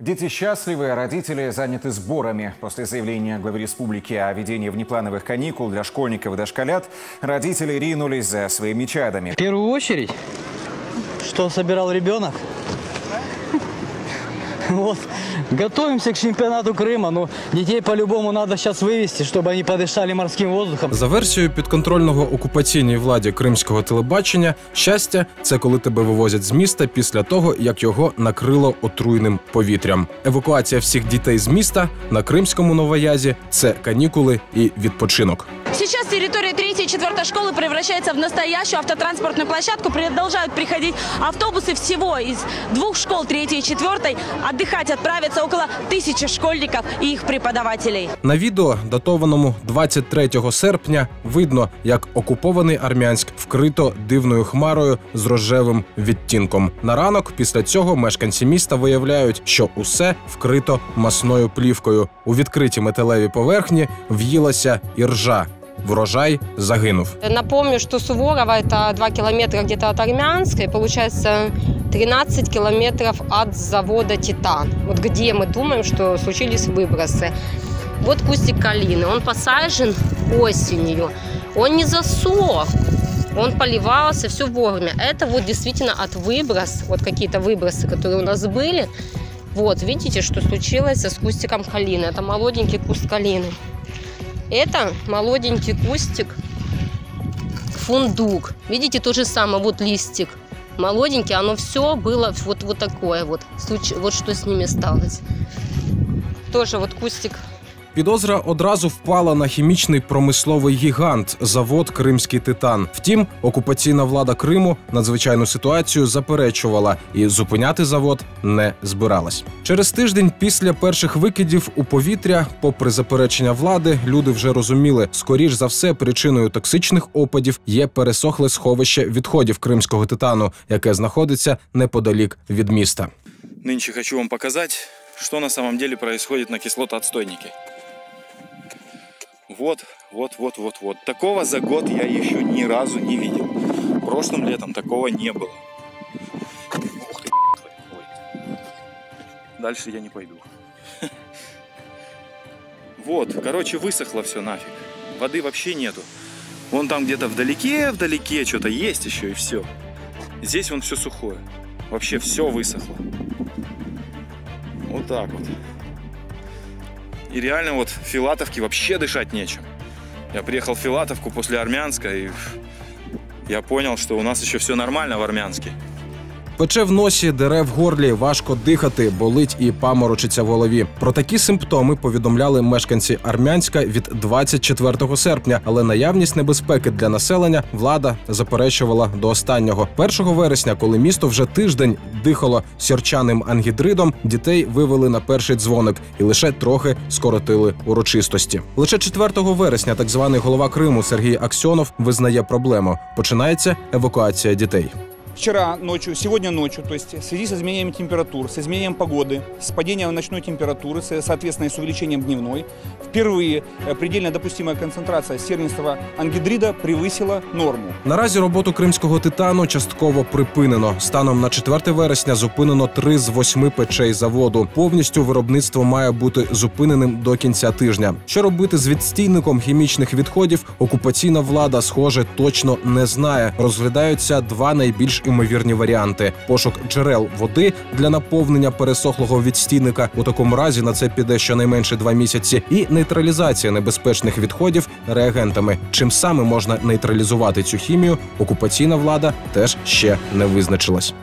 Дети счастливы, а родители заняты сборами. После заявления главы республики о введении внеплановых каникул для школьников и дошколят, родители ринулись за своими чадами. В первую очередь, что собирал ребенок? Вот. Готовимся к чемпионату Крыма, но детей по-любому надо сейчас вывести, чтобы они подышали морским воздухом. За версією підконтрольного окупаційній владі кримського телебачення, щастя це коли тебе вивозять з міста після того, як його накрило отруйним повітрям. Евакуація всіх дітей з міста на кримському новоязі це канікули і відпочинок. Сейчас территория 3 и 4 школы превращается в настоящую автотранспортную площадку. Продолжают приходить автобусы всего из двух школ 3 и 4. Отдыхать отправятся около тысячи школьников и их преподавателей. На відео, датованому 23 серпня, видно, як окупований Армянськ вкрито дивною хмарою з рожевим відтінком. На ранок після цього мешканці міста виявляють, що усе вкрито масною плівкою. У відкритій металевій поверхні в'їлася іржа. Врожай загинув. Напомню, что Суворова это 2 километра где-то от Армянской, получается 13 километров от завода «Титан». Вот где мы думаем, что случились выбросы. Вот кустик калины, он посажен осенью, он не засох, он поливался, все вовремя. Это вот действительно от выброс, вот какие-то выбросы, которые у нас были. Вот, видите, что случилось с кустиком калины. Это молоденький куст калины. Это молоденький кустик фундук. Видите, то же самое, вот листик. Молоденький, оно все было вот, вот такое вот. Случ- Вот что с ними сталось. Тоже вот кустик Підозра одразу впала на хімічний промисловий гігант завод Кримський титан. Втім, окупаційна влада Криму надзвичайну ситуацію заперечувала і зупиняти завод не збиралась. Через тиждень після перших викидів у повітря, попри заперечення влади, люди вже розуміли, скоріш за все, причиною токсичних опадів є пересохле сховище відходів кримського титану, яке знаходиться неподалік від міста. Нынче хочу вам показать, что на самом деле происходит на кислотоотстойнике. Вот, вот, вот, вот, вот. Такого за год я еще ни разу не видел. Прошлым летом такого не было. Ух ты. Дальше я не пойду. Вот, короче, высохло все нафиг. Воды вообще нету. Вон там где-то вдалеке, вдалеке что-то есть еще и все. Здесь вон все сухое. Вообще все высохло. Вот так вот. И реально вот в Филатовке вообще дышать нечем. Я приехал в Филатовку после Армянска, и я понял, что у нас еще все нормально в Армянске. Пече в носі, дере в горлі, важко дихати, болить і паморочиться в голові. Про такі симптоми повідомляли мешканці Армянська від 24 серпня, але наявність небезпеки для населення влада заперечувала до останнього. 1 вересня, коли місто вже тиждень дихало сірчаним ангідридом, дітей вивели на перший дзвоник і лише трохи скоротили урочистості. Лише 4 вересня так званий голова Криму Сергій Аксьонов визнає проблему. Починається евакуація дітей. Вчера ночью, сегодня ночью, то есть в связи с изменением температур, с изменением погоды, с падением ночной температуры, со- соответственно, и с увеличением дневной, впервые э, предельно допустимая концентрация сернистого ангидрида превысила норму. Наразі роботу кримського титану частково припинено. Станом на 4 вересня зупинено три з восьми печей заводу. Повністю виробництво має бути зупиненим до кінця тижня. Що робити з відстійником хімічних відходів? Окупаційна влада, схоже, точно не знає. Розглядаються два найбільш імовірні варіанти: пошук джерел води для наповнення пересохлого відстійника. У такому разі на це піде щонайменше два місяці, і нейтралізація небезпечних відходів реагентами. Чим саме можна нейтралізувати цю хімію, окупаційна влада теж ще не визначилась.